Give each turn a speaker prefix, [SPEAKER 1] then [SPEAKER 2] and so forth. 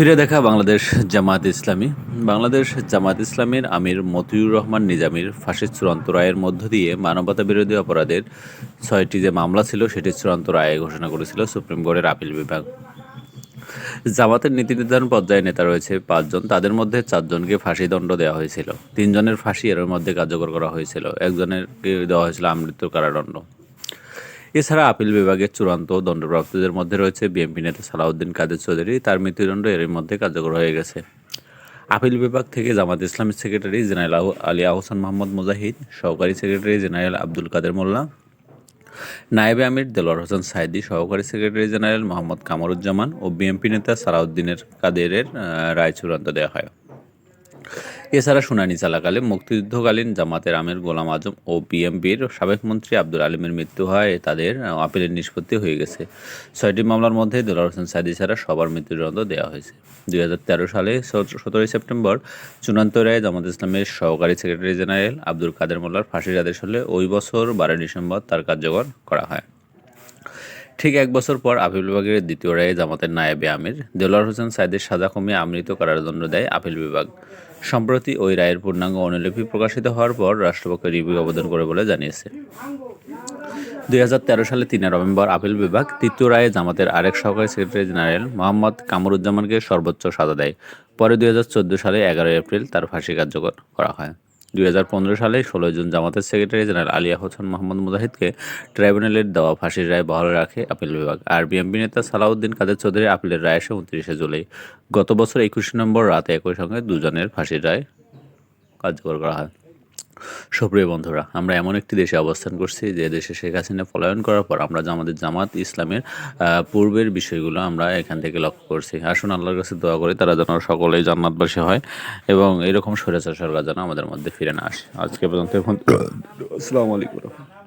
[SPEAKER 1] ফিরে দেখা বাংলাদেশ জামাত ইসলামী। বাংলাদেশ জামাত ইসলামীর আমির মতিউর রহমান নিজামীর ফাঁসির চূড়ান্ত রায়ের মধ্য দিয়ে মানবতা বিরোধী অপরাধের ছয়টি যে মামলা ছিল সেটি চূড়ান্ত রায়ে ঘোষণা করেছিল সুপ্রিম কোর্টের আপিল বিভাগ। জামাতের নীতি নির্ধারণ পর্যায়ে নেতা রয়েছে পাঁচজন, তাদের মধ্যে চারজনকে ফাঁসি দণ্ড দেওয়া হয়েছিল। তিনজনের ফাঁসি এর মধ্যে কার্যকর করা হয়েছিল। একজনের দেওয়া হয়েছিল আমৃত্যুর কারাদণ্ড। এছাড়া আপিল বিভাগের চূড়ান্ত দণ্ডপ্রাপ্তদের মধ্যে রয়েছে বিএনপি নেতা সালাউদ্দিন কাদের চৌধুরী। তার মৃত্যুদণ্ড এর মধ্যে কার্যকর হয়ে গেছে। আপিল বিভাগ থেকে জামাত ইসলামের সেক্রেটারি জেনারেল আলী আহসান মোহাম্মদ মুজাহিদ, সহকারী সেক্রেটারি জেনারেল আব্দুল কাদের মোল্লা, নায়েবে আমির দেলোয়ার হোসেন সাইদি, সহকারী সেক্রেটারি জেনারেল মোহাম্মদ কামরুজ্জামান ও বিএনপি নেতা সালাউদ্দিনের কাদেরের রায় চূড়ান্ত দেওয়া হয়। এছাড়া শুনানি চলাকালে মুক্তিযুদ্ধকালীন জামাতের আমির গোলাম আজম ও বিএমপির সাবেক মন্ত্রী আব্দুল আলিমের মৃত্যু হয়, তাদের আপিলের নিষ্পত্তি হয়ে গেছে। ছয়টি মামলার মধ্যে দেলার হোসেন সাইদি ছাড়া সবার মৃত্যুদণ্ড দেওয়া হয়েছে। দুই হাজার তেরো সালে সতেরোই সেপ্টেম্বর চূড়ান্ত রায় জামাত ইসলামের সহকারী সেক্রেটারি জেনারেল আব্দুল কাদের মোল্লার ফাঁসির আদেশ হলে ওই বছর বারোই ডিসেম্বর তার কার্যকর করা হয়। ঠিক এক বছর পর আপিল বিভাগের দ্বিতীয় রায়ে জামাতের নায়েবে আমির, দেলোয়ার হোসেন সাইদের সাজা কমিয়ে আমৃত কারাদণ্ড দেয় আপিল বিভাগ। সম্প্রতি ওই রায়ের পূর্ণাঙ্গ অনুলিপি প্রকাশিত হওয়ার পর রাষ্ট্রপক্ষ রিভিউ আবেদন করে বলে জানিয়েছে। দুই হাজার তেরো সালে তিন নভেম্বর আপিল বিভাগ তৃতীয় রায়ে জামাতের আরেক সহকারী সেক্রেটারি জেনারেল মোহাম্মদ কামরুজ্জামানকে সর্বোচ্চ সাজা দেয়। পরে দুই হাজার চোদ্দ সালে এগারোই এপ্রিল তার ফাঁসি কার্যকর করা হয়। দুই হাজার পনেরো সালে ষোলোই জুন জামাতের সেক্রেটারি জেনারেল আলিয়া হোসেন মোহাম্মদ মুজাহিদকে ট্রাইব্যুনালের দেওয়া ফাঁসির রায় বহাল রাখে আপিল বিভাগ। আর বিএনপি নেতা সালাউদ্দিন কাদের চৌধুরী আপিলের রায় এসে উনত্রিশে জুলাই। গত বছর একুশে নম্বর রাতে একই সঙ্গে দুজনের ফাঁসির রায় কার্যকর করা হয়। সুপ্রিয় বন্ধুরা, আমরা এমন একটি দেশে অবস্থান করছি যে দেশে শেখ হাসিনা পলায়ন করার পর আমরা আমাদের জামাত ইসলামের পূর্বের বিষয়গুলো আমরা এখান থেকে লক্ষ্য করছি। আসুন আল্লাহর কাছে দোয়া করি, তারা যেন সকলেই জান্নাতবাসী হয় এবং এরকম স্বৈরাচার সরকার যেন আমাদের মধ্যে ফিরে না আসে। আজকে পর্যন্ত আসসালামু আলাইকুম।